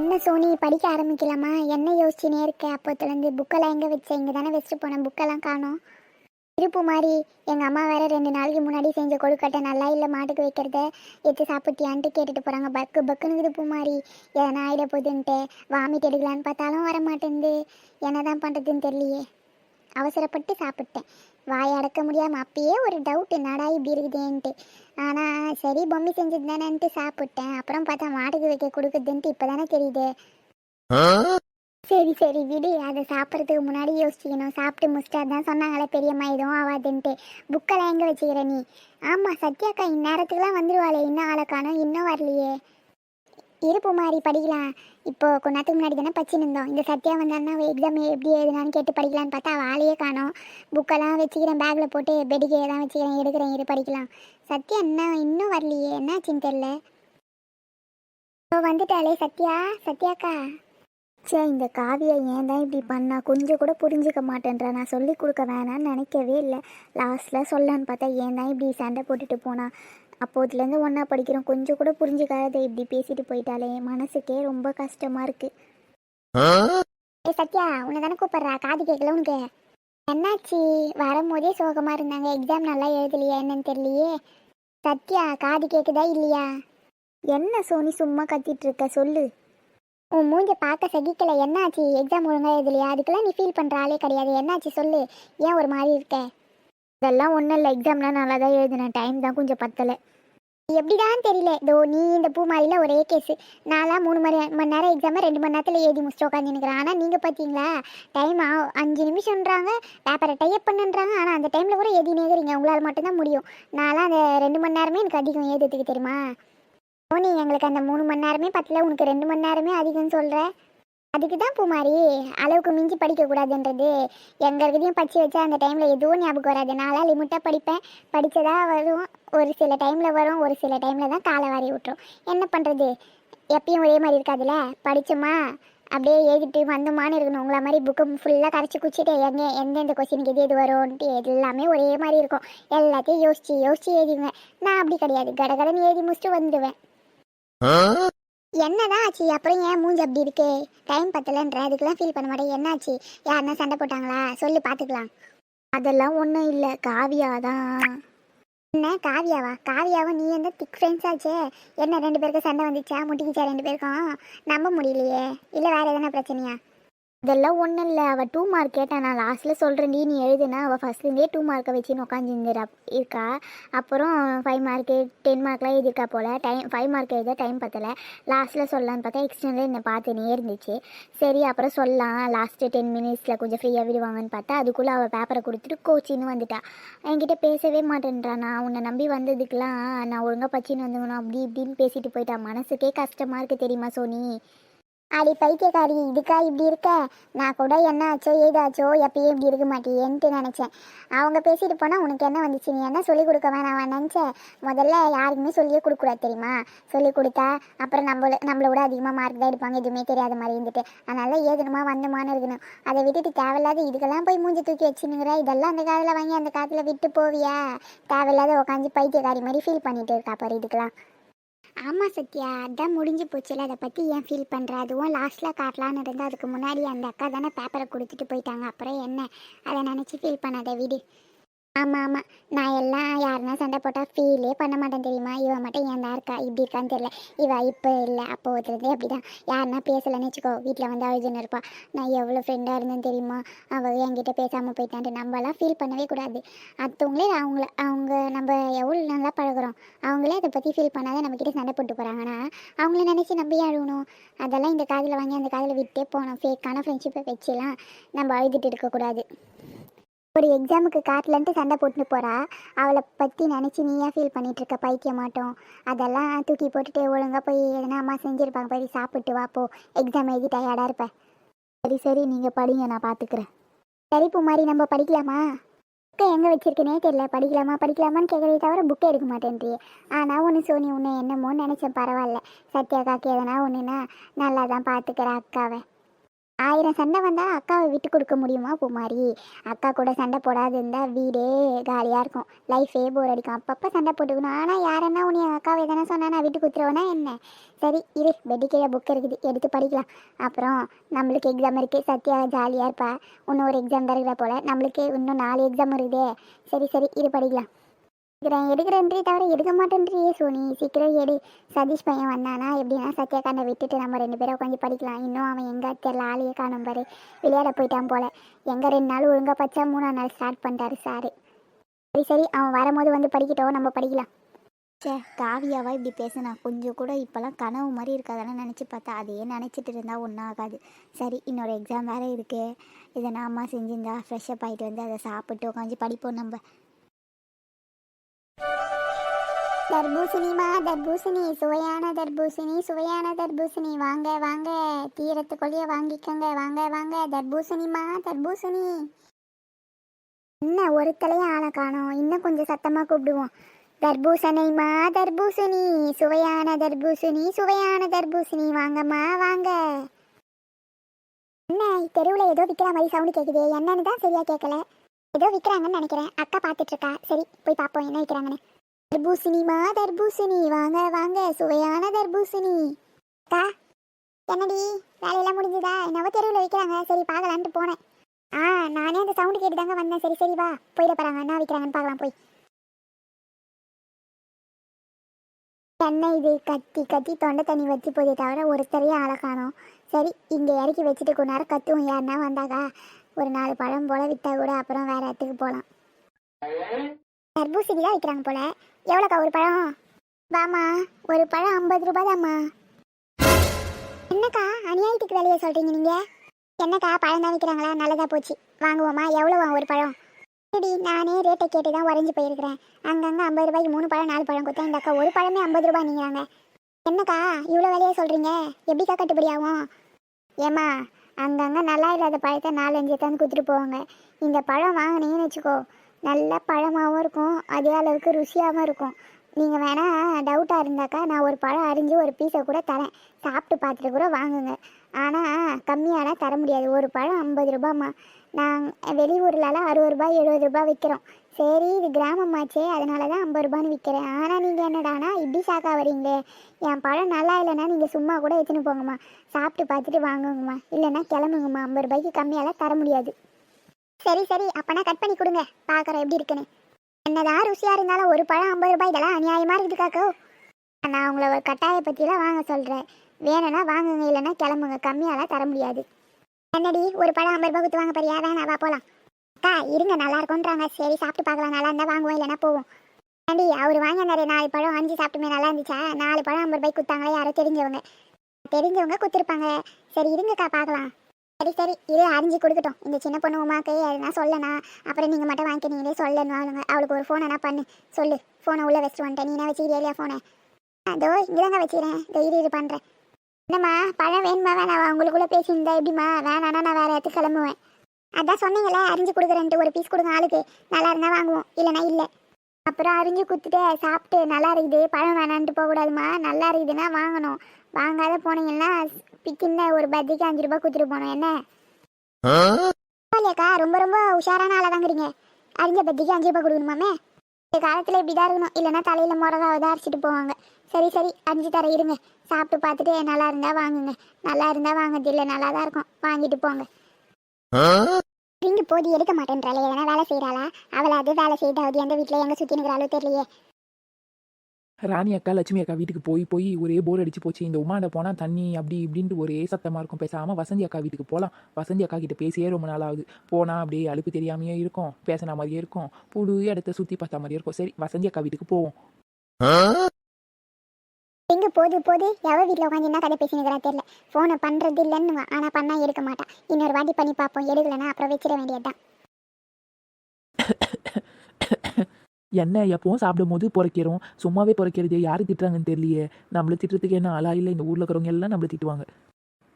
என்ன சோனி படிக்க ஆரம்பிக்கலாமா? என்ன யோசிச்சுனே இருக்க? அப்போத்துலேருந்து புக்கெல்லாம் எங்கே வச்ச? இங்கே தானே வச்சுட்டு போனேன் புக்கெல்லாம் காணோம். இருப்பு மாதிரி எங்கள் அம்மா வேற ரெண்டு நாளைக்கு முன்னாடி செஞ்ச கொழுக்கட்டை நல்லா இல்லை மாட்டுக்கு வைக்கிறத எடுத்து சாப்பிட்டியான்ட்டு கேட்டுட்டு போகிறாங்க பக்கு பக்குன்னு இருப்பு மாதிரி எதனா ஆயிட போகுதுன்ட்டு வாமிட் எடுக்கலான்னு பார்த்தாலும் வர மாட்டேங்குது என்ன தான் பண்ணுறதுன்னு தெரியலையே. அவசரப்பட்டு சாப்பிட்டேன். வாய் அடக்க முடியாமல் அப்பயே ஒரு டவுட் என்னடா இப்படி இருக்குதேன்ட்டு. ஆனால் சரி பொம்மி செஞ்சது தானேன்ட்டு சாப்பிட்டேன். அப்புறம் பார்த்தா மாட்டுக்கு வைக்க கொடுக்குதுன்ட்டு இப்போ தானே தெரியுது சரி சரி விடு. அதை சாப்பிட்றதுக்கு முன்னாடி யோசிச்சுக்கணும். சாப்பிட்டு முடிச்சிட்டு அதான் சொன்னாங்களே பெரியம்மா எதுவும் ஆகாதுன்ட்டு புக்கெல்லாம் எங்கே வச்சுக்கிற நீ? ஆமாம் சத்யாக்கா இந்நேரத்துக்குலாம் வந்துடுவாளே இன்னும் ஆளை காணோம். இன்னும் வரலையே. இருப்பு மாதிரி படிக்கலாம். இப்போ கொஞ்ச நேரத்துக்கு முன்னாடி தானே பச்சின்னு இருந்தோம் இந்த சத்யா வந்தான்னா எக்ஸாம் எப்படி எழுதுனான்னு கேட்டு படிக்கலான்னு பார்த்தா அவள் ஆளையே காணும். புக்கெல்லாம் வச்சுக்கிறேன் பேக்கில் போட்டு பெடிக்கே தான் வச்சுக்கிறேன் எடுக்கிறேன் இரு படிக்கலாம். சத்யா என்ன இன்னும் வரலையே. என்னாச்சுன்னு தெரில இப்போ வந்துட்டாளே சத்யா. சத்யாக்கா சே இந்த காவியை ஏன் தான் இப்படி பண்ணா? கொஞ்சம் கூட புரிஞ்சுக்க மாட்டேன்றா. நான் சொல்லி கொடுக்க வேணாம்னு நினைக்கவே இல்லை. லாஸ்ட்டில் சொல்லான்னு பார்த்தா ஏன் தான் இப்படி சண்டை போட்டுட்டு போனா? அப்போதுலேருந்து ஒன்றா படிக்கிறோம். கொஞ்சம் கூட புரிஞ்சுக்காத இப்படி பேசிட்டு போயிட்டாலே. மனசுக்கே ரொம்ப கஷ்டமாக இருக்கு. ஏ சத்யா உன்னை தானே கூப்பிட்றா? காது கேட்கல உனக்கு? என்னாச்சு? வரும்போதே சோகமாக இருந்தாங்க. எக்ஸாம் நல்லா எழுதலையா என்னன்னு தெரியலையே. சத்யா காது கேட்குதா இல்லையா? என்ன சோனி சும்மா கத்திட்டு இருக்க? சொல்லு. உன் மூஞ்ச பார்க்க சகிக்கல. என்னாச்சு? எக்ஸாம் ஒழுங்கா எழுதலையா? அதுக்கெல்லாம் நீ ஃபீல் பண்ணுற ஆளே கிடையாது. என்னாச்சு சொல்லு. ஏன் ஒரு மாதிரி இருக்க? இதெல்லாம் ஒன்றும் இல்லை. எக்ஸாம்லாம் நல்லா தான் எழுதினேன். டைம் தான் கொஞ்சம் பத்தலை. எப்படிதான் தெரியல. தோ நீ இந்த பூ ஒரே கேஸு நான்லாம் மூணு மணி மணி நேரம் எக்ஸாமை ரெண்டு மணி நேரத்தில் எழுதி முடிச்சுட்டு உட்காந்துருக்கிறேன் ஆனால் நீங்கள் பார்த்தீங்களா டைம் அஞ்சு நிமிஷம்ன்றாங்க. பேப்பரை டைப் பண்ணுன்றாங்க. ஆனால் அந்த டைமில் கூட எழுதினே இருக்கிறீங்க உங்களால் மட்டும்தான் முடியும். நான்லாம் அந்த ரெண்டு மணி நேரமே எனக்கு அதிகம் எழுதுறதுக்கு தெரியுமா? ஓ நீ எங்களுக்கு அந்த மூணு மணி நேரமே பத்தல. உனக்கு ரெண்டு மணி நேரமே அதிகம்னு சொல்கிற அதுக்கு தான் பூமாரி அளவுக்கு மிஞ்சி படிக்கக்கூடாதுன்றது. எங்கள் இருக்கிறதையும் படித்து வச்சா அந்த டைமில் எதுவும் ஞாபகம் வராது. நாளாக லிமிட்டாக படிப்பேன். படித்ததா வரும். ஒரு சில டைமில் வரும். ஒரு சில டைமில் தான் காலை வாரி விட்டுரும் என்ன பண்ணுறது எப்பயும் ஒரே மாதிரி இருக்காதுல்ல? படித்தோமா அப்படியே எழுதிட்டு வந்தோமான்னு இருக்கணும். உங்களை மாதிரி புக்கு ஃபுல்லாக கரைச்சி குச்சிட்டு எங்கே எந்தெந்த கொஸ்டினுக்கு எது எது வரும்ன்ட்டு எல்லாமே ஒரே மாதிரி இருக்கும். எல்லாத்தையும் யோசிச்சு யோசிச்சு எழுதிடுவேன். நான் அப்படி கிடையாது. கடகடன்னு எழுதி முடிச்சுட்டு வந்துடுவேன். என்னதான் ஆச்சு? அப்புறம் ஏன் மூஞ்சி அப்படி இருக்கு? டைம் பத்தலன்ற அதுக்கெல்லாம் ஃபீல் பண்ண மாட்டேன். என்னாச்சு? யாருன்னா சண்டை போட்டாங்களா? சொல்லி பார்த்துக்கலாம் அதெல்லாம் ஒன்றும் இல்லை. காவியா தான். என்ன? காவியாவா? காவியாவும் நீ வந்து திக் ஃப்ரெண்ட்ஸ் ஆச்சே. என்ன ரெண்டு பேருக்கும் சண்டை வந்துச்சா? முட்டிக்கிச்சா? ரெண்டு பேருக்கும்? நம்ப முடியலையே. இல்லை வேற எதனா பிரச்சனையா? இதெல்லாம் ஒன்றும் இல்லை. அவள் டூ மார்க் கேட்டான் நான் லாஸ்ட்டில் சொல்கிறேன் நீ எழுதுனா அவள் ஃபஸ்ட்லேருந்தே டூ மார்க்கை வச்சுன்னு உட்காந்துருந்துரா இருக்கா? அப்புறம் ஃபைவ் மார்க்கு டென் மார்க்லாம் எழுதிருக்கா போல். டைம் ஃபைவ் மார்க் எழுத டைம் பத்தலை. லாஸ்ட்டில் சொல்லலான்னு பார்த்தா எக்ஸ்டர்னல் என்னை பார்த்துனே இருந்துச்சு. சரி அப்புறம் சொல்லலாம். லாஸ்ட்டு டென் மினிட்ஸில் கொஞ்சம் ஃப்ரீயாக விடுவாங்கன்னு பார்த்தா அதுக்குள்ளே அவள் பேப்பரை கொடுத்துட்டு கோச்சின்னு வந்துட்டா. என்கிட்ட பேசவே மாட்டேன்றா. நான் உன்னை நம்பி வந்ததுக்கெலாம் நான் ஒழுங்காக பச்சின்னு வந்துக்கணும் அப்படி இப்படின்னு பேசிட்டு போயிட்டா. மனசுக்கே கஷ்டமாக இருக்குது தெரியுமா சோனி? அடி பைத்தியக்காரி இதுக்கா இப்படி இருக்க? நான் கூட என்ன ஆச்சோ ஏதாச்சோ எப்பயும் இப்படி இருக்க மாட்டேன்ட்டு நினச்சேன். அவங்க பேசிட்டு போனால் உனக்கு என்ன வந்துச்சு? நீ என்ன சொல்லிக் கொடுக்க வேணாம் நினச்சேன் முதல்ல யாருக்குமே சொல்லியே கொடுக்கூடாது தெரியுமா? சொல்லி கொடுத்தா அப்புறம் நம்மள நம்மளை விட அதிகமாக மார்க் தான் எடுப்பாங்க. எதுவுமே தெரியாத மாதிரி இருந்துட்டு. அதனால ஏதனமா வந்தமான இருக்கணும். அதை விட்டுட்டு தேவையில்லாத இதுக்கெல்லாம் போய் மூஞ்சி தூக்கி வச்சுனுங்கிற இதெல்லாம் அந்த காதில் வாங்கி அந்த காதில் விட்டு போவியா? தேவையில்லாத உட்காந்து பைத்தியக்காரி மாதிரி ஃபீல் பண்ணிட்டு இருக்கா பாரு இதுக்கெல்லாம். ஆமாம் சத்யா அதான் முடிஞ்சு போச்சுல. அதை பற்றி ஏன் ஃபீல் பண்ணுற அதுவும் லாஸ்ட்டில் காட்டலான்னு இருந்தால் அதுக்கு முன்னாடி அந்த அக்கா தானே பேப்பரை கொடுத்துட்டு போயிட்டாங்க. அப்புறம் என்ன? அதை நினச்சி ஃபீல் பண்ணாத விடு. ஆமாம் ஆமாம் நான் எல்லாம் யாருன்னா சண்டை போட்டால் ஃபீலே பண்ண மாட்டேன் தெரியுமா? இவன் மட்டும் ஏன் தான் இருக்கா? இப்படி இருக்கான்னு தெரியல. இவ இப்போ இல்லை. அப்போ ஒருத்தருந்து அப்படி தான் யாருன்னா பேசலைன்னு வச்சுக்கோ. வீட்டில் வந்து அழுதுன்னு இருப்பா. நான் எவ்வளோ ஃப்ரெண்டாக இருந்தேன்னு தெரியுமா? அவள் என்கிட்ட பேசாமல் போயிட்டான்ட்டு நம்மளாம் ஃபீல் பண்ணவே கூடாது. அடுத்தவங்களே அவங்கள அவங்க நம்ம எவ்வளோ நல்லா பழகுறோம். அவங்களே அதை பற்றி ஃபீல் பண்ணாத நம்மக்கிட்ட சண்டை போட்டு போகிறாங்கன்னா அவங்கள நினச்சி நம்ம அழுகணும்? அதெல்லாம் இந்த காதில் வாங்கி அந்த காதில் விட்டே போகணும். ஃபேக்கான ஃப்ரெண்ட்ஷிப்பை வச்சுலாம் நம்ம அழுதுட்டு இருக்கக்கூடாது ஒரு எக்ஸாமுக்கு காட்டலன்ட்டு சண்டை போட்டுன்னு போகிறா அவளை பற்றி நினச்சி நீயா ஃபீல் பண்ணிகிட்ருக்க பைக்க மாட்டோம். அதெல்லாம் தூக்கி போட்டுட்டு ஒழுங்காக போய் எதனா அம்மா செஞ்சுருப்பாங்க போய் சாப்பிட்டு வா போ. எக்ஸாம் எழுதி டயர்டாக இருப்பேன் சரி சரி நீங்கள் படிங்க நான் பார்த்துக்கிறேன் சரி மாதிரி நம்ம படிக்கலாமா? புக்கை எங்கே வச்சுருக்கேனே தெரியல. படிக்கலாமா படிக்கலாமான்னு கேட்கறதே தவிர புக்கே எடுக்க மாட்டேன்றியே. ஆனால் ஒன்று சோனி உன்னை என்னமோன்னு நினச்சேன் பரவாயில்ல. சத்யாக்காக்கு எதனா ஒன்றுனா நல்லா தான் பார்த்துக்கிறேன் அக்காவை. ஆயிரம் சண்டை வந்தால் அக்காவை விட்டு கொடுக்க முடியுமா பூமாரி? அக்கா கூட சண்டை போடாது இருந்தால் வீடே காலியாக இருக்கும். லைஃபே போர் அடிக்கும். அப்பப்போ சண்டை போட்டுக்கணும். ஆனால் யாரன்னா உன்னை அக்காவை எதனா சொன்னா நான் விட்டு கொடுத்துருவேனா என்ன? சரி இரு. பெட்டி கீழே புக் இருக்குது. எடுத்து படிக்கலாம். அப்புறம் நம்மளுக்கு எக்ஸாம் இருக்குது சத்யா ஜாலியாக இருப்பா. இன்னும் ஒரு எக்ஸாம் தருகிற போல். நம்மளுக்கு இன்னும் நாலு எக்ஸாம் இருக்குதே. சரி சரி. இரு படிக்கலாம். எடுக்கிறேன் எடுக்கிறேன்றி தவிர எடுக்க மாட்டேன்றியே சோனி. சீக்கிரம் எடு. சதீஷ் பையன் வந்தானா? எப்படின்னா சத்யாகாண்டை விட்டுட்டு நம்ம ரெண்டு பேரும் உட்காந்து படிக்கலாம். இன்னும் அவன் எங்கே தெரியல ஆளையே காணும் பாரு. விளையாட போயிட்டான் போல. எங்கே ரெண்டு நாள் ஒழுங்கா பச்சா மூணாம் நாள் ஸ்டார்ட் பண்ணிட்டாரு சாரு சரி சரி அவன் வரும்போது வந்து படிக்கட்டும். நம்ம படிக்கலாம். சே காவியாவா இப்படி பேசினா? கொஞ்சம் கூட இப்போல்லாம் கனவு மாதிரி இருக்காதெல்லாம் நினச்சி பார்த்தா? அதையே நினச்சிட்டு இருந்தால் ஒன்றும் ஆகாது. சரி இன்னொரு எக்ஸாம் வேறு இருக்கு. இதை நான் அம்மா செஞ்சிருந்தா ஃப்ரெஷ்ஷப் ஆகிட்டு வந்து அதை சாப்பிட்டு உட்காந்து படிப்போம் நம்ம. தர்பூசணிமா தர்பூசணி. சுவையான தர்பூசணி சுவையான தர்பூசணி. வாங்க வாங்க. தீரத்துக்குள்ளேயே வாங்கிக்கோங்க. வாங்க வாங்க. தர்பூசணிமா தர்பூசணி. என்ன ஒருத்தலையும் ஆளை காணோம். இன்னும் கொஞ்சம் சத்தமாக கூப்பிடுவோம். தர்பூசணிமா தர்பூசணி. சுவையான தர்பூசணி சுவையான தர்பூசணி. வாங்கம்மா வாங்க. என்ன தெருவில் ஏதோ விற்கிற மாதிரி சவுண்டு கேட்குது என்னன்னு தான் சரியாக கேட்கல ஏதோ விற்கிறாங்கன்னு நினைக்கிறேன். அக்கா பார்த்துட்ருக்கா சரி போய் பார்ப்போம் என்ன விற்கிறாங்கன்னு தர்பூசணிமா தர்பூசணி. வாங்க வாங்க சுவையான தர்பூசணி. அக்கா என்னடி? வேலையெல்லாம் முடிஞ்சுதா? என்னவோ தெருவில் வைக்கிறாங்க. சரி பார்க்கலான்ட்டு போனேன். ஆ நானே அந்த சவுண்டு கேட்டு தாங்க வந்தேன். சரி சரி வா. போயிட போகிறாங்க என்ன வைக்கிறாங்கன்னு பார்க்கலாம் போய். என்ன இது? கத்தி கத்தி தொண்டை தண்ணி வச்சு போதே தவிர ஒருத்தரையும் ஆளை சரி இங்கே இறக்கி வச்சுட்டு கொஞ்ச நேரம் கத்துவோம். யாருன்னா வந்தாக்கா? ஒரு நாலு பழம் போல விற்றா கூட அப்புறம் வேற இடத்துக்கு போகலாம் தர்பூசணி தான் விற்கிறாங்க போல. எவ்வளோக்கா ஒரு பழம்? வாமா ஒரு பழம் ஐம்பது ரூபாய் தாம்மா என்னக்கா அநியாயத்துக்கு விலையை சொல்கிறீங்க நீங்கள் என்னக்கா பழம் தான் விற்கிறாங்களா நல்லதா போச்சு. வாங்குவோமா? எவ்வளோவா ஒரு பழம்? சரி நானே ரேட்டை கேட்டு தான் உறைஞ்சி போயிருக்கிறேன். அங்கங்கே ஐம்பது ரூபாய்க்கு மூணு பழம் நாலு பழம் கொடுத்தா இந்த அக்கா ஒரு பழமே ஐம்பது ரூபாய் நீங்கிறாங்க. என்னக்கா இவ்வளோ விலையை சொல்கிறீங்க எப்படிக்கா கட்டுப்படி ஆகும்? ஏம்மா அங்கங்கே நல்லா இல்லாத பழத்தை நாலஞ்சு தான் கொடுத்துட்டு போவாங்க. இந்த பழம் வாங்கினீங்கன்னு வச்சுக்கோ. நல்ல பழமாகவும் இருக்கும். அதே அளவுக்கு ருசியாகவும் இருக்கும். நீங்கள் வேணால் டவுட்டாக இருந்தாக்கா நான் ஒரு பழம் அரிஞ்சு ஒரு பீஸை கூட தரேன். சாப்பிட்டு பார்த்துட்டு கூட வாங்குங்க. ஆனால் கம்மியாலாம் தர முடியாது. ஒரு பழம் ஐம்பது ரூபாம்மா. நாங்கள் வெளியூர்லலாம் அறுபது ரூபாய் எழுபது ரூபாய் விற்கிறோம் சரி இது கிராமமாச்சே. அதனால தான் ஐம்பது ரூபான்னு விற்கிறேன் ஆனால் நீங்கள் என்னடானா இப்படி சாக்கா வரீங்களே. என் பழம் நல்லா இல்லைன்னா நீங்கள் சும்மா கூட எடுத்துன்னு போங்கம்மா. சாப்பிட்டு பார்த்துட்டு வாங்குங்கம்மா. இல்லைன்னா கிளம்புங்கம்மா. ஐம்பது ரூபாய்க்கு கம்மியாலாம் தர முடியாது. சரி சரி அப்பனா கட் பண்ணி கொடுங்க. பார்க்குறேன் எப்படி இருக்குன்னு. என்னதான் ருசியாக இருந்தாலும் ஒரு பழம் ஐம்பது ரூபாய் இதெல்லாம் அநியாயமாக இருக்குது காக்கோ. நான் உங்களை ஒரு கட்டாய பற்றிலாம் வாங்க சொல்கிறேன் வேணும்னா வாங்குங்க இல்லைன்னா கிளம்புங்க. கம்மியாலாம் தர முடியாது. என்னடி ஒரு பழம் ஐம்பது ரூபாய் கொடுத்து வாங்க போறியா? வேணா வா போகலாம் அக்கா இருங்க நல்லா இருக்கும்ன்றாங்க. சரி சாப்பிட்டு பார்க்கலாம். நல்லா இருந்தால் வாங்குவோம் இல்லைன்னா போவோம். ஏண்டி அவர் வாங்கினாரு. நாலு பழம் அஞ்சு சாப்பிட்டுமே நல்லா இருந்துச்சா? நாலு பழம் ஐம்பது ரூபாய் குத்தாங்களே யாரோ தெரிஞ்சவங்க. தெரிஞ்சவங்க கொடுத்துருப்பாங்க சரி இருங்கக்கா பார்க்கலாம். சரி சரி இரு அரிஞ்சு கொடுக்கட்டும். இந்த சின்ன பொண்ணு உமாக்கு எதுனா சொல்லனா அப்புறம் நீங்கள் மட்டும் வாங்கி நீங்களே சொல்லணும். அவளுங்க அவளுக்கு ஒரு ஃபோன் என்ன பண்ணு. சொல்லு. ஃபோனை உள்ளே வச்சுட்டு வந்துட்டேன். நீ என்ன வச்சுக்கிறியா ஃபோனை அதோ இங்கே தாங்க வச்சுக்கிறேன். இதோ இரு இது பண்ணுறேன் என்னம்மா பழம் வேணுமா வேணாவா? உங்களுக்குள்ளே பேசியிருந்தா எப்படிம்மா? வேணானா நான் வேறு இடத்துக்கு கிளம்புவேன். அதான் சொன்னீங்களே அரிஞ்சு கொடுக்குறேன்ட்டு. ஒரு பீஸ் கொடுங்க ஆளுக்கு. நல்லா இருந்தால் வாங்குவோம். இல்லைனா இல்லை. அப்புறம் அரிஞ்சு கொடுத்துட்டு சாப்பிட்டு நல்லா இருக்குது. பழம் வேணான்ட்டு போகக்கூடாதுமா நல்லா இருக்குதுன்னா வாங்கணும். வாங்காத போனீங்கன்னா பிக்கிந்த ஒரு பஜ்ஜிக்கு அஞ்சு ரூபாய் கொடுத்துட்டு போனோம். என்ன? இல்லையாக்கா ரொம்ப ரொம்ப உஷாரான ஆளாக தாங்கிறீங்க அரிஞ்ச பஜ்ஜிக்கு அஞ்சு ரூபாய் கொடுக்கணுமாமே? இந்த காலத்தில் இப்படி தான் இருக்கணும். இல்லைன்னா தலையில் மிளகாவை அரைச்சிட்டு போவாங்க. சரி சரி அஞ்சு தர இருங்க. சாப்பிட்டு பார்த்துட்டு நல்லா இருந்தால் வாங்குங்க. நல்லா இருந்தால் வாங்குறது இல்லை நல்லா தான் இருக்கும். வாங்கிட்டு போங்க. ரிங்கு போது எடுக்க மாட்டேன்றாளே. எதனா வேலை செய்கிறாளா அவளை அது வேலை செய்யிட்டாவது எந்த வீட்டில் எங்கே சுற்றி நிற்கிறாளோ தெரியலையே. ராணி அக்கா லட்சுமி அக்கா வீட்டுக்கு போய் போய் ஒரே போர் அடிச்சு போச்சு. இந்த உமாண்ட போனால் தண்ணி அப்படி இப்படின்ட்டு ஒரே சத்தமாக இருக்கும். பேசாமல் வசந்தி அக்கா வீட்டுக்கு போகலாம் வசந்தி அக்கா கிட்ட பேசியே ரொம்ப நாள் ஆகுது போனால் அப்படியே அலுப்பு தெரியாமையே இருக்கும். பேசின மாதிரியே இருக்கும். புது இடத்த சுற்றி பார்த்த மாதிரியே இருக்கும். சரி வசந்தி அக்கா வீட்டுக்கு போவோம். எங்க போது போது? எவ வீட்டில் உட்காந்து என்ன கதை பேசினுக்கிறா தெரியல. ஃபோனை பண்ணுறது இல்லைன்னு ஆனால் பண்ணால் எடுக்க மாட்டான் இன்னொரு வாட்டி பண்ணி பார்ப்போம். எடுக்கலைன்னா அப்புறம் வச்சிட வேண்டியதுதான். என்ன எப்பவும் சாப்பிடும் போது பிறக்கிறோம் சும்மாவே பிறக்கிறது யார் திட்டுறாங்கன்னு தெரியலையே. நம்மள திட்டுறதுக்கு என்ன ஆளா இல்லை இந்த ஊரில் இருக்கிறவங்க எல்லாம் நம்மளை திட்டுவாங்க.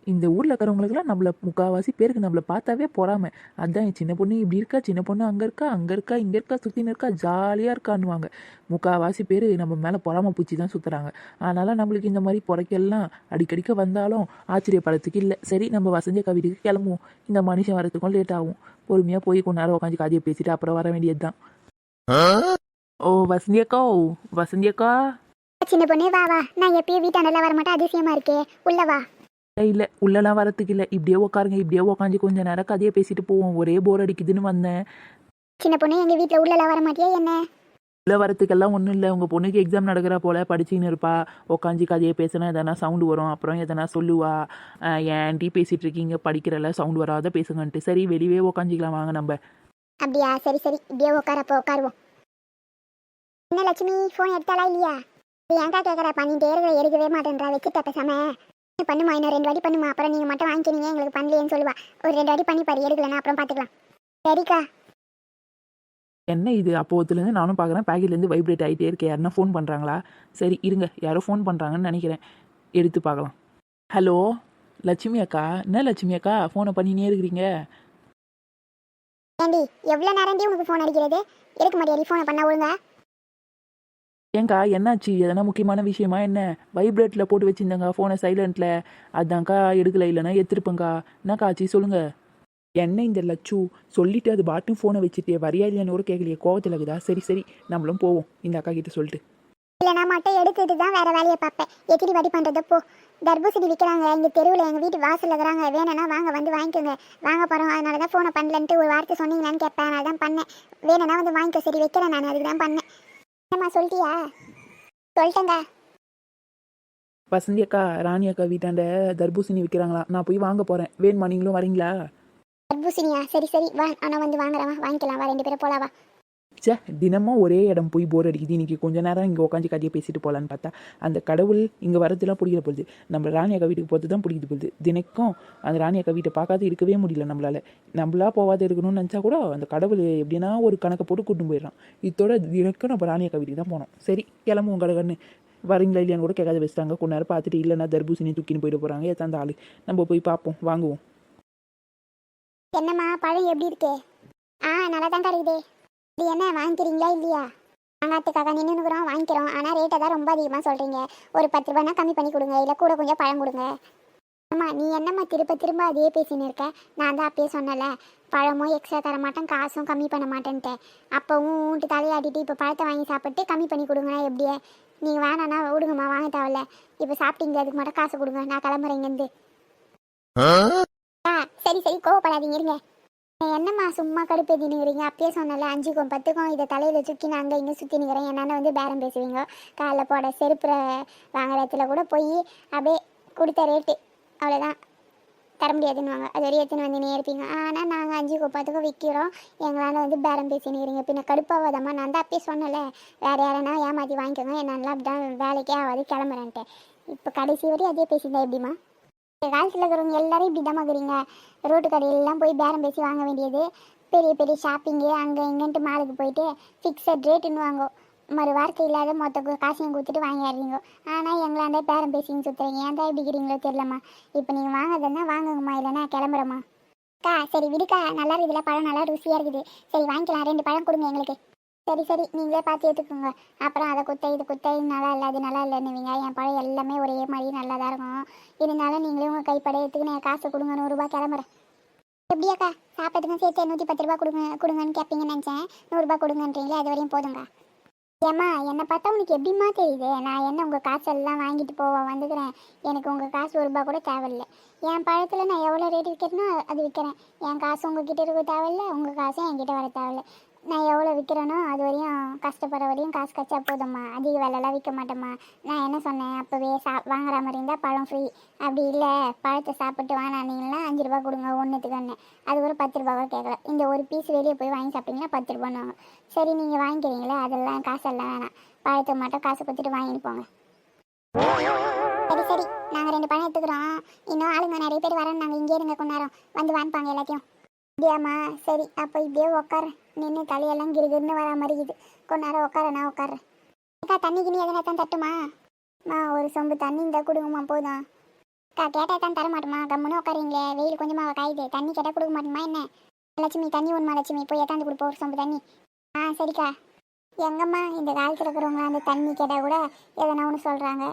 இந்த ஊரில் இருக்கிறவங்களுக்குலாம் நம்மள முக்கால்வாசி பேருக்கு நம்மளை பார்த்தாவே பொறாம. அதான் என் சின்ன பொண்ணு இப்படி இருக்கா சின்ன பொண்ணு அங்கே இருக்கா அங்கே இருக்கா இங்கே இருக்கா சுற்றின்னு இருக்கா ஜாலியாக இருக்கான்னுவாங்க. முக்கால்வாசி பேர் நம்ம மேலே பொறாம பூச்சி தான் சுற்றுறாங்க அதனால் நம்மளுக்கு இந்த மாதிரி பொறைக்கெல்லாம் அடிக்கடிக்க வந்தாலும் ஆச்சரியப்படத்துக்கு இல்லை. சரி நம்ம வசந்த கவிதைக்கு கிளம்புவோம். இந்த மனுஷன் வரத்துக்கும் லேட் ஆகும். பொறுமையாக போய் கொஞ்ச நேரம் உட்காந்து கதையை பேசிட்டு அப்புறம் வர வேண்டியது தான் ஓ வசந்தி அக்கா ஓ வசந்தி அக்கா சின்ன பொண்ணு வா வா. நான் எப்பயும் வீட்டாண்டெல்லாம் வர மாட்டேன் அதிசயமா இருக்கே. உள்ள வா. இல்லை உள்ளலாம் வரத்துக்கு இல்லை. இப்படியே உட்காருங்க இப்படியே உட்காந்து கொஞ்ச நேரம் கதையை பேசிட்டு போவோம். ஒரே போர் அடிக்குதுன்னு வந்தேன். சின்ன பொண்ணு எங்க வீட்ல உள்ளலாம் வர மாட்டியா என்ன? உள்ள வரத்துக்கெல்லாம் ஒன்றும் இல்லை. உங்கள் பொண்ணுக்கு எக்ஸாம் நடக்கிற போல் படிச்சுன்னு இருப்பா. உட்காந்து கதையை பேசினா எதனா சவுண்டு வரும். அப்புறம் எதனா சொல்லுவா. ஏன்டி பேசிகிட்டு இருக்கீங்க படிக்கிறல சவுண்டு வராத பேசுங்கன்ட்டு. சரி வெளியே உட்காந்துக்கலாம் வாங்க நம்ம. அப்படியா? சரி சரி. இப்படியே உட்காரப்போ உட்காருவோம் என்ன லட்சுமி ஃபோன் எடுத்தாளா இல்லையா? ஏன்டா கேட்குற பண்ணிட்டே இருக்கிற எடுக்கவே மாட்டேன்றா வச்சுட்ட பேசாம பண்ணுமா இன்னும் ரெண்டு வாட்டி பண்ணுமா? அப்புறம் நீங்கள் மட்டும் வாங்கிக்கினீங்க எங்களுக்கு பண்ணலையேன்னு சொல்லுவா. ஒரு ரெண்டு வாட்டி பண்ணி பாரு எடுக்கலன்னா அப்புறம் பார்த்துக்கலாம் சரிக்கா. என்ன இது? அப்போத்துலேருந்து நானும் பார்க்குறேன் பேக்கெட்லேருந்து வைப்ரேட் ஆகிட்டே இருக்கு யாருன்னா ஃபோன் பண்ணுறாங்களா சரி இருங்க. யாரோ ஃபோன் பண்ணுறாங்கன்னு நினைக்கிறேன். எடுத்து பார்க்கலாம் ஹலோ லட்சுமி அக்கா? என்ன லட்சுமி அக்கா? ஃபோனை பண்ணினே இருக்கிறீங்க. ஏண்டி எவ்வளோ நேரம்டி உனக்கு ஃபோன் அடிக்கிறது? எடுக்க மாட்டியா ஃபோனை பண்ண ஒழுங்கா? ஏங்கா என்னாச்சு? எதனா முக்கியமான விஷயமா என்ன? வைப்ரேட்டில் போட்டு வச்சுருந்தேங்க ஃபோனை சைலண்ட்டில் அதான்க்கா எடுக்கல இல்லைன்னா எடுத்துருப்பேங்க்கா என்னக்கா ஆச்சு? சொல்லுங்க. என்ன இந்த லட்சு சொல்லிட்டு அது பாட்டும் ஃபோனை வச்சுட்டே வரியா இல்லையான்னு கூட கேட்கலையே கோவத்தில் இருக்குதா? சரி சரி. நம்மளும் போவோம். இந்த அக்கா கிட்ட சொல்லிட்டு. இல்லை நான் மட்டும் எடுத்துட்டு தான் வேற வேலையை பார்ப்பேன். எச்சடி வாட்டி பண்ணுறது போ. தர்பூசணி விற்கிறாங்க எங்கள் தெருவில் எங்கள் வீட்டு வாசலில் இருக்கிறாங்க. வேணும்னா வாங்க வந்து வாங்கிக்கோங்க. வாங்க போகிறோம் அதனால தான் ஃபோனை பண்ணலன்ட்டு ஒரு வார்த்தை சொன்னீங்களான்னு கேட்பேன். அதனால தான் பண்ணேன். வேணும்னா வந்து வாங்கிக்க. சரி வைக்கிறேன் நான். அதுக்கு தான் பண்ணேன். என்னம்மா சொல்லிட்டியா சொல்லிட்டேங்க வசந்தி அக்கா ராணி அக்கா வீட்டாண்ட தர்பூசணி விற்கிறாங்களா நான் போய் வாங்க போகிறேன் வேணுமா நீங்களும் வரீங்களா? தர்பூசணியா? சரி சரி. வா ஆனால் வந்து வாங்குறவா வாங்கிக்கலாம். வா ரெண்டு பேரும் போலாம் வா. ச்சே தினமும் ஒரே இடம் போய் போர் அடிக்குது. இன்றைக்கி கொஞ்ச நேரம் இங்கே உட்காந்து கதையை பேசிட்டு போகலான்னு பார்த்தா அந்த கடவுள் இங்கே வரதுலாம் பிடிக்கிற போகுது நம்ம ராணி அக்கா வீட்டுக்கு போகிறது தான் பிடிக்குது போகுது தினைக்கும் அந்த ராணி அக்கா வீட்டை பார்க்காத இருக்கவே முடியல நம்மளால். நம்மளா போகாத இருக்கணும்னு நினச்சா கூட அந்த கடவுள் எப்படின்னா ஒரு கணக்கை போட்டு கூட்டின்னு போயிடுறான். இதோட தினைக்கும் நம்ம ராணி அக்கா வீட்டுக்கு தான் போனோம். சரி கிளம்புவோம் கடகன்னு. வரீங்களா இல்லையான்னு கூட கேட்காத வச்சுட்டாங்க கொஞ்ச நேரம் பார்த்துட்டு இல்லைன்னா தர்பூசணி தூக்கின்னு போயிட்டு போகிறாங்க ஏற்ற ஆள். நம்ம போய் பார்ப்போம். வாங்குவோம். என்னம்மா பழம் எப்படி இருக்கே? ஆ நல்லா தான் இருக்குது. இது என்ன வாங்கிக்கிறீங்களா இல்லையா? வாங்காத்துக்காக நின்றுக்கிறோம் வாங்கிக்கிறோம். ஆனால் ரேட்டை தான் ரொம்ப அதிகமாக சொல்கிறீங்க ஒரு பத்து ரூபாய்னா கம்மி பண்ணி கொடுங்க. இல்லை கூட கொஞ்சம் பழம் கொடுங்க. அம்மா நீ என்னம்மா திரும்ப திரும்ப அதே பேசின்னு இருக்க? நான் தான் அப்பயே சொன்னல பழமும் எக்ஸ்ட்ரா தர மாட்டேன் காசும் கம்மி பண்ண மாட்டேன்ட்டு அப்போவும் ஊன்ட்டு தலையாட்டிட்டு இப்போ பழத்தை வாங்கி சாப்பிட்டு கம்மி பண்ணி கொடுங்கண்ணா எப்படியே? நீங்கள் வேணாண்ணா விடுங்கம்மா வாங்க தேவையில்ல. இப்போ சாப்பிட்டீங்க அதுக்கு மட்டும் காசு கொடுங்க. நான் கிளம்புறேன் இங்கேருந்து. ஆ சரி சரி கோவப்படாதீங்க இருங்க. என்னம்மா சும்மா கடுப்பேத்தி நிற்கிறீங்க அப்பயே சொன்னல அஞ்சுக்கும் பத்துக்கும் இதை தலையில் சுற்றி நான் அங்கே இங்கே சுற்றி நிற்கிறேன் என்னென்ன வந்து பேரம் பேசுவீங்க. காலைல போட செருப்புற வாங்குற இடத்துல கூட போய் அப்படியே கொடுத்த ரேட்டு அவ்வளோதான் தர முடியாதுன்னுவாங்க. அது வரையும் எத்தனை வந்து இருப்பீங்க ஆனால் நாங்கள் அஞ்சுக்கும் பத்துக்கும் விற்கிறோம் எங்களால் வந்து பேரம் பேசினுக்கிறீங்க பின்ன கடுப்பாகாதம்மா நான் தான் அப்பயே சொன்னல வேறு யாரனா ஏமாற்றி வாங்கிக்கோங்க. என்னால் அப்படிதான் வேலைக்கே ஆகாது கிளம்புறேன்ட்டு. இப்போ கடைசி வரையும் அதே பேசியிருந்தா எப்படிம்மா? இந்த காலத்தில் இருக்கிறவங்க எல்லாரும் இப்படி தமாக்குறீங்க இருக்கிறீங்க. ரோட்டு கடையிலலாம் போய் பேரம் பேசி வாங்க வேண்டியது. பெரிய பெரிய ஷாப்பிங்கு அங்கே இங்கேன்ட்டு மாலுக்கு போயிட்டு ஃபிக்ஸட் ரேட்டுன்னு வாங்கோ. மறு வார்த்தை இல்லாத மொத்த காசையும் கொடுத்துட்டு வாங்கிடுறீங்க ஆனால் எங்களாண்டே பேரம் பேசின்னு சுற்றுறீங்க ஏன் தான் இப்படி தெரியலம்மா. இப்போ நீங்கள் வாங்குறதுன்னா வாங்குங்கம்மா இல்லைன்னா கிளம்புறம்மா. அக்கா சரி விடுக்கா. நல்லா இருக்குதுல பழம் நல்லா ருசியாக இருக்குது. சரி வாங்கிக்கலாம். ரெண்டு பழம் கொடுங்க எங்களுக்கு. சரி சரி நீங்களே பார்த்து எடுத்துக்கோங்க அப்புறம் அதை குத்த இது குத்த இது நல்லா இல்லை அது நல்லா இல்லைன்னுவீங்க. என் பழம் எல்லாமே ஒரே மாதிரி நல்லா தான் இருக்கும். இருந்தாலும் நீங்களே உங்கள் கைப்பட எடுத்துக்கின்னு என் காசு கொடுங்க நூறுரூபா கிளம்புறேன். எப்படியாக்கா சாப்பிட்டதுக்கும் சேர்த்து நூற்றி பத்து ரூபா கொடுங்க கொடுங்கன்னு கேட்பீங்கன்னு நினச்சேன். நூறுரூபா கொடுங்கன்றீங்களே அது வரையும் போதுங்க ஏம்மா என்னை பார்த்தா உனக்கு எப்படிம்மா தெரியுது? நான் என்ன உங்கள் காசெல்லாம் வாங்கிட்டு போவ வந்துக்கிறேன். எனக்கு உங்கள் காசு ஒரு ரூபா கூட தேவையில்லை. என் பழத்தில் நான் எவ்வளோ ரேட் விற்கிறேனோ அது விற்கிறேன் என் காசு உங்ககிட்ட இருக்க தேவையில்லை உங்கள் காசும் என்கிட்ட வர தேவையில்ல. நான் எவ்வளோ விற்கிறேனோ அது வரையும் கஷ்டப்படுற வரையும் காசு கச்சா போதும்மா. அதிக விலைலாம் விற்க மாட்டேம்மா. நான் என்ன சொன்னேன்? அப்போவே சா வாங்குற மாதிரி இருந்தால் பழம் ஃப்ரீ அப்படி இல்லை பழத்தை சாப்பிட்டு வாங்கினீங்கன்னா அஞ்சு ரூபா கொடுங்க ஒன்றுத்துக்கு ஒன்று அது ஒரு பத்து ரூபாவாக கேட்கல இந்த ஒரு பீஸ் வெளியே போய் வாங்கி சாப்பிட்டீங்கன்னா பத்து ரூபான்னு சரி நீங்கள் வாங்கிக்கிறீங்களே அதெல்லாம் காசெல்லாம் வேணாம். பழத்துக்கு மட்டும் காசு கொடுத்துட்டு வாங்கிட்டு போங்க. சரி சரி. நாங்கள் ரெண்டு பழம் எடுத்துக்கிறோம். இன்னும் ஆளுங்க நிறைய பேர் வரேன் நாங்கள் இங்கே இருங்க கொஞ்ச வந்து வாங்கிப்பாங்க எல்லாத்தையும். அப்படியாம்மா. சரி அப்போ இப்படியே உட்காரேன் நின்று தலையெல்லாம் கிருகிருன்னு வர மாதிரி இருக்குது கொஞ்ச நேரம் உட்கார நான் உட்காறேன் அக்கா தண்ணி கிண்ணி எதனா தான் தட்டுமா? அம்மா ஒரு சொம்பு தண்ணி இந்த கொடுங்கம்மா போதும். அக்கா கேட்டால் தான் தர மாட்டோமா கம்முன்னு உட்காரீங்களே வெயில் கொஞ்சமாக காயுது. தண்ணி கேட்டால் கொடுக்க மாட்டோமா என்ன? லட்சுமி தண்ணி ஒன்றுமா லட்சுமி? போய் ஏத்தாந்து கொடுப்போம் ஒரு சொம்பு தண்ணி. ஆ சரிக்கா. எங்கம்மா இந்த காலத்தில் இருக்கிறவங்க அந்த தண்ணி கேட்டால் கூட எதனா ஒன்று சொல்கிறாங்க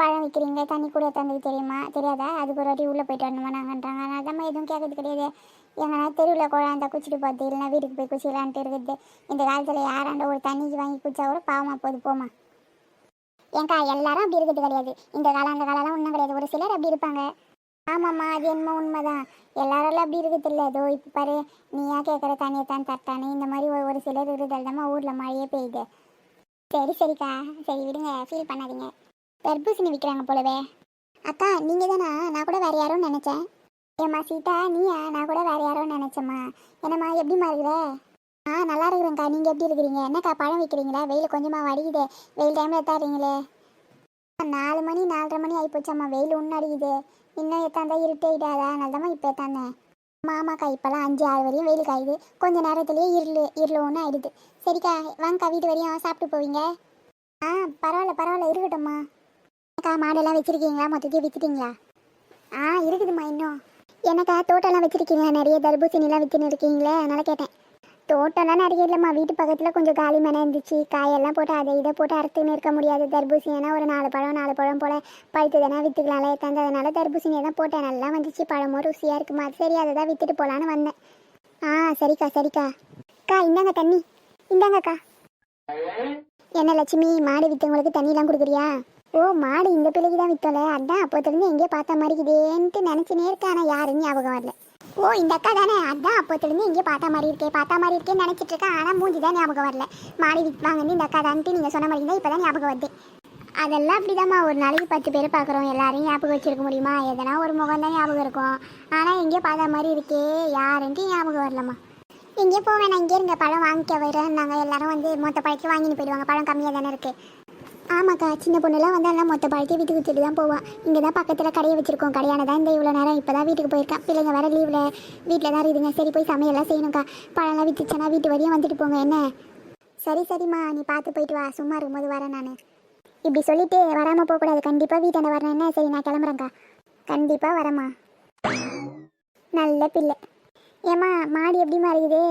பழம் விற்கிறீங்க தண்ணி கூட தந்தது தெரியுமா? தெரியாதா? அதுக்கு ஒரு வாட்டி உள்ளே போயிட்டு வரணுமா நாங்கன்றாங்க. ஆனால் அதாம்மா எதுவும் கேட்கறது கிடையாது. எங்கன்னா தெருவில் குழந்த குச்சிட்டு பார்த்து இல்லைன்னா வீட்டுக்கு போய் குச்சிடலான்ட்டு இருக்குது இந்த காலத்தில் யாராண்ட ஒரு தண்ணிக்கு வாங்கி குச்சா கூட பாவமா போகுது போமா ஏங்கா எல்லாரும் அப்படி இருக்கிறது கிடையாது. இந்த காலம் அந்த காலம்லாம் ஒன்றும் கிடையாது. ஒரு சிலர் அப்படி இருப்பாங்க. ஆமாம்மா அது என்னமோ உண்மைதான். எல்லாராலும் அப்படி இருக்குது இல்லை. ஏதோ இப்போ பாரு நீயா கேட்குற தண்ணியை தான் தட்டானே இந்த மாதிரி ஒரு ஒரு சிலர் இருக்கிறதாம ஊரில் மழையே பெய்யுது சரி சரிக்கா. சரி விடுங்க. ஃபீல் பண்ணாதீங்க. தர்பூசணி விற்கிறாங்க போலவே. அக்கா நீங்கள் தானா நான் கூட வேறு யாரும் நினச்சேன். ஏம்மா சீதா நீயா? நான் கூட வேறு யாரோ நினச்சேம்மா. என்னம்மா எப்படிம்மா இருக்கிற? ஆ நல்லா இருக்கிறேங்க்கா நீங்கள் எப்படி இருக்கிறீங்க? என்னக்கா பழம் விற்கிறீங்களா வெயில் கொஞ்சமாக வடிக்குது வெயில் டைமில் எத்தாடுறீங்களே நாலு மணி நாலரை மணி ஆகிப்போச்சாம்மா வெயில் ஒன்று அடிக்குது. இன்னும் எத்தாந்தா இருட்டாயிடாதா அதனால இப்போ எத்தாந்தேன் மாமாக்கா இப்போல்லாம் அஞ்சு ஆறு வரையும் வெயில் காயுது. கொஞ்ச நேரத்துலேயே இருள் இருள் ஒன்று ஆயிடுது சரிக்கா வாங்கக்கா வீட்டு வரையும் சாப்பிட்டு போவீங்க? ஆ பரவாயில்ல பரவாயில்ல இருக்கட்டும்மா. அக்கா மாடெல்லாம் வச்சுருக்கீங்களா? மொத்தத்தையும் விற்றுட்டீங்களா ஆ இருக்குதும்மா இன்னும். எனக்கா தோட்டம்லாம் வச்சுருக்கீங்க நிறைய தர்பூசணிலாம் விற்றுன்னு இருக்கீங்களே அதனால் கேட்டேன். தோட்டம்லாம் நிறைய இல்லைம்மா வீட்டு பக்கத்தில் கொஞ்சம் காலி மனம் இருந்துச்சு. காயெல்லாம் போட்டு அதை இதை போட்டு அறுத்துன்னு இருக்க முடியாது. தர்பூசணினா ஒரு நாலு பழம் நாலு பழம் போல் பழுத்துதானே விற்றுக்கலாம்ல தந்ததுனால தர்பூசணியை தான் போட்டேன். நல்லா வந்துச்சு பழமும் ருசியாக இருக்குமா? சரி அதை தான் விற்றுட்டு போகலான்னு வந்தேன். ஆ சரிக்கா சரிக்கா. அக்கா இந்தாங்க தண்ணி. இந்தாங்கக்கா. என்ன லட்சுமி மாடு விற்றவங்களுக்கு தண்ணிலாம் கொடுக்குறியா? ஓ மாடு இந்த பிள்ளைக்கு தான் வித்தோல. அதான் அப்போத்துலேருந்து எங்கேயோ பார்த்த மாதிரி இதேன்ட்டு நினச்சினே இருக்கேன். ஆனால் ஞாபகம் வரல. ஓ இந்த அக்கா தானே? அதான் அப்போத்துலேருந்து எங்கேயோ பார்த்த மாதிரி இருக்கே. பார்த்த மாதிரி இருக்கேன்னு நினச்சிட்டு இருக்கேன். ஆனால் மூஞ்சி தான் ஞாபகம் வரல. மாடு விற்பாங்கன்னு இந்த அக்கா தான்ட்டு நீங்கள் சொன்ன மாதிரி தான் இப்போ தான் ஞாபகம் வருது. அதெல்லாம் அப்படிதாம்மா. ஒரு நாளைக்கு பத்து பேர் பார்க்குறோம். எல்லாரையும் ஞாபகம் வச்சிருக்க முடியுமா? எதனா ஒரு முகம் தான் ஞாபகம் இருக்கும். ஆனால் எங்கேயோ பார்த்த மாதிரி இருக்கே. யாருன்ட்டு ஞாபகம் வரலம்மா. எங்கேயும் போவேன். வேணாம் இங்கே இருங்க. பழம் வாங்கிக்க வரேன்னாங்க. எல்லாரும் வந்து மொத்த பழக்கி வாங்கிட்டு போயிடுவாங்க. பழம் கம்மியாக தானே இருக்குது ஆமாக்கா சின்ன பொண்ணுலாம் வந்தாலும் மொத்த பழத்தையும் வீட்டுக்கு வச்சுட்டு தான் போவான் இங்கே தான் பக்கத்தில் கடையை வச்சிருக்கோம். கடையான தான் இந்த இவ்வளோ நேரம். இப்போ தான் வீட்டுக்கு போயிருக்கேன் பிள்ளைங்க வேறு லீவில் வீட்டில் தான் இருக்குதுங்க. சரி போய் சமையல்லாம் செய்யணும்க்கா. பழம்லாம் வித்துச்சேன்னா வீட்டு வரையும் வந்துட்டு போங்க. என்ன? சரி சரிம்மா. நீ பார்த்து போயிட்டு வா. சும்மா இருக்கும்போது வரேன் நான். இப்படி சொல்லிட்டு வராமல் போகக்கூடாது. கண்டிப்பாக வீட்டாண்ட வரேன் என்ன? சரி நான் கிளம்புறேங்க்கா கண்டிப்பாக வரேம்மா. நல்ல பிள்ளை. ஏம்மா மாடி எப்படிம்மா இருக்குது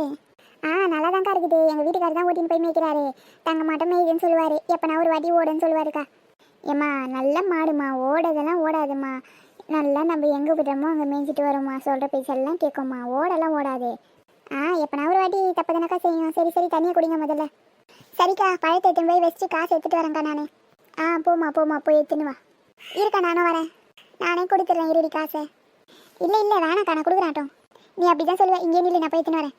ஆ நல்லா தான்க்கா இருக்குது. எங்கள் வீட்டுக்காரர் தான் ஓட்டின்னு போய் மேய்க்கிறாரு. தங்க மாட்டோம் மேய்க்குன்னு சொல்லுவார். எப்போ நான் ஒரு வாட்டி ஓடுன்னு சொல்லுவாருக்கா. ஏம்மா நல்ல மாடுமா ஓடதெல்லாம் ஓடாதும்மா. நல்லா நம்ம எங்கே விடுறோமோ அங்கே மேய்ஞ்சிட்டு வரோம்மா. சொல்கிற பேச்செல்லாம் கேட்கும்மா. ஓடெல்லாம் ஓடாது. ஆ எப்போ நான் ஒரு வாட்டி தப்பதானக்கா செய்யும். சரி சரி தண்ணியை குடிங்க முதல்ல. சரிக்கா பழத்தை எடுத்துன்னு போய் வச்சுட்டு காசு எடுத்துகிட்டு வரேன்க்கா நான். ஆ போம்மா போம்மா போய் எடுத்துன்னு வா. இருக்கா நானும் வரேன். நானே கொடுத்துட்றேன் இருடி காசை. இல்லை இல்லை வேணாக்கா நான் கொடுக்குறாட்டும் நீ அப்படி தான் சொல்லுவேன் இங்கே இல்லை நான் போய் எடுத்துன்னு வரேன்.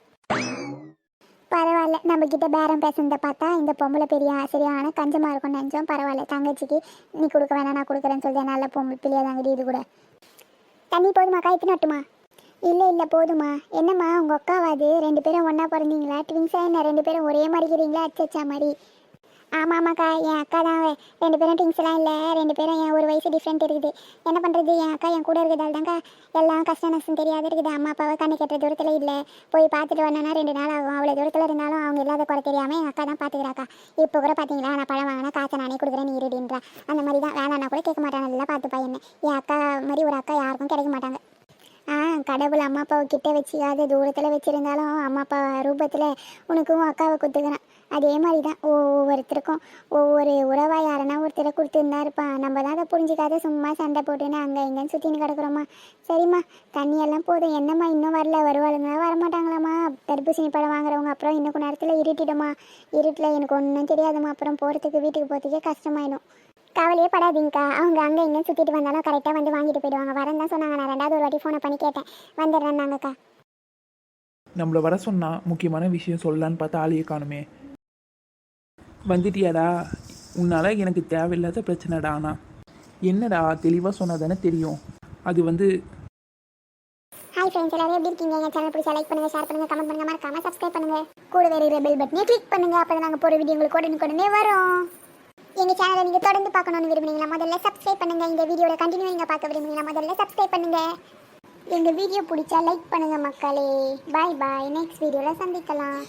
நம்ம கிட்ட பேரம் பேசுனதை பார்த்தா இந்த பொம்பளை பெரிய சரியான கஞ்சமாக இருக்கும் நினச்சோம். பரவாயில்ல தங்கச்சிக்கு நீ கொடுக்க வேணாம் நான் கொடுக்குறேன்னு சொல்லி நல்ல பொம்பளை பிள்ளையா தாங்கடி இது கூட. தண்ணி போதுமாக்கா எத்தனை நட்டுமா இல்லை இல்லை போதுமா என்னம்மா உங்கள் அக்காவாது ரெண்டு பேரும் ஒன்றா பிறந்தீங்களா? ட்வின்ஸாக என்ன ரெண்டு பேரும் ஒரே மாதிரி இருக்கிறீங்களா? அச்சச்சா மாதிரி ஆமாம் ஆமாக்கா என் அக்கா தான் ரெண்டு பேரும் திங்ஸ்லாம் இல்லை. ரெண்டு பேரும் என் ஒரு வயசு டிஃப்ரெண்ட் இருக்குது. என்ன பண்ணுறது என் அக்கா என் கூட இருக்கிறதால தாங்க எல்லாம் கஷ்ட நஷ்டம் தெரியாத இருக்குது. அம்மா அப்பாவை கண்ணு கெட்ட தூரத்தில் இல்லை. போய் பார்த்துட்டு வரணும்னா ரெண்டு நாள் ஆகும். அவ்வளோ தூரத்தில் இருந்தாலும் அவங்க இல்லாத குறை தெரியாமல் என் அக்கா தான் பார்த்துக்கிறாக்கா. இப்போ கூட பார்த்தீங்களா நான் பழம் வாங்கினா காசை நானே கொடுக்குறேன் நீ இருடின்றா. அந்த மாதிரி தான் வேணான்னா கூட கேட்க மாட்டாங்க. நல்லா பார்த்துப்பா என்ன. என் அக்கா மாதிரி ஒரு அக்கா யாருக்கும் கிடைக்க மாட்டாங்க. ஆ கடவுள் அம்மா அப்பாவை கிட்ட வச்சுக்காத தூரத்தில் வச்சுருந்தாலும் அம்மா அப்பா ரூபத்தில் உனக்கும் அக்காவை கொடுத்துக்கிறான் அதே மாதிரி தான் ஒவ்வொருத்தருக்கும் ஒவ்வொரு உறவா யாருன்னா ஒருத்தரை கொடுத்துருந்தா இருப்பான் நம்ம தான் அதை புரிஞ்சிக்காத சும்மா சண்டை போட்டுன்னு அங்கே எங்கேன்னு சுற்றின்னு கிடக்குறோம்மா சரிம்மா தண்ணியெல்லாம் போதும். என்னம்மா இன்னும் வரல? வருவாளுங்களா? வரமாட்டாங்களாம்மா? தர்பூசணி பழம் வாங்குறவங்க அப்புறம் இன்னும் கொஞ்ச நேரத்தில் இருட்டிடுமா? இருட்டில் எனக்கு ஒன்றும் தெரியாதும்மா. அப்புறம் போகிறதுக்கு வீட்டுக்கு போகிறதுக்கே கஷ்டமாயிடும். கவலையே படாதீங்கக்கா. அவங்க அங்கே இங்கே சுற்றிட்டு வந்தாலும் கரெக்டாக வந்து வாங்கிட்டு போயிடுவாங்க. வரேன் தான் சொன்னாங்க. நான் ரெண்டாவது ஒரு வாட்டி ஃபோனை பண்ணி கேட்டேன். வந்துடுறேன்னாங்கக்கா. நம்மளை வர சொன்னா முக்கியமான விஷயம் சொல்லலான்னு பார்த்தா ஆளியே காணுமே. வந்துட்டியாடா? உன்னால் எனக்கு தேவையில்லாத பிரச்சனைடா ஆனால் என்னடா தெளிவாக சொன்னால் தானே தெரியும். அது வந்து ஹாய் ஃப்ரெண்ட்ஸ் எல்லாரும் எப்படி இருக்கீங்க? எங்கள் சேனல் பிடிச்சா லைக் பண்ணுங்கள் ஷேர் பண்ணுங்கள் கமெண்ட் பண்ணுங்க மறக்காம சப்ஸ்கிரைப் பண்ணுங்கள் கூட வேறு இருக்கிற பெல் பட்டனே கிளிக் பண்ணுங்கள் அப்போ நாங்கள் போகிற வீடியோ உங்களுக்கு உடனே உடனே வரும் எங்கள் சேனலை நீங்கள் தொடர்ந்து பார்க்கணும்னு விரும்புனீங்களா? முதல்ல சப்ஸ்கிரைப் பண்ணுங்கள் இந்த வீடியோட கண்டினியூ நீங்கள் பார்க்க விரும்புனீங்களா? முதல்ல சப்ஸ்கிரைப் பண்ணுங்கள் எங்கள் வீடியோ பிடிச்சா லைக் பண்ணுங்கள் மக்களே. பாய் பாய் நெக்ஸ்ட் வீடியோவில் சந்திக்கலாம்.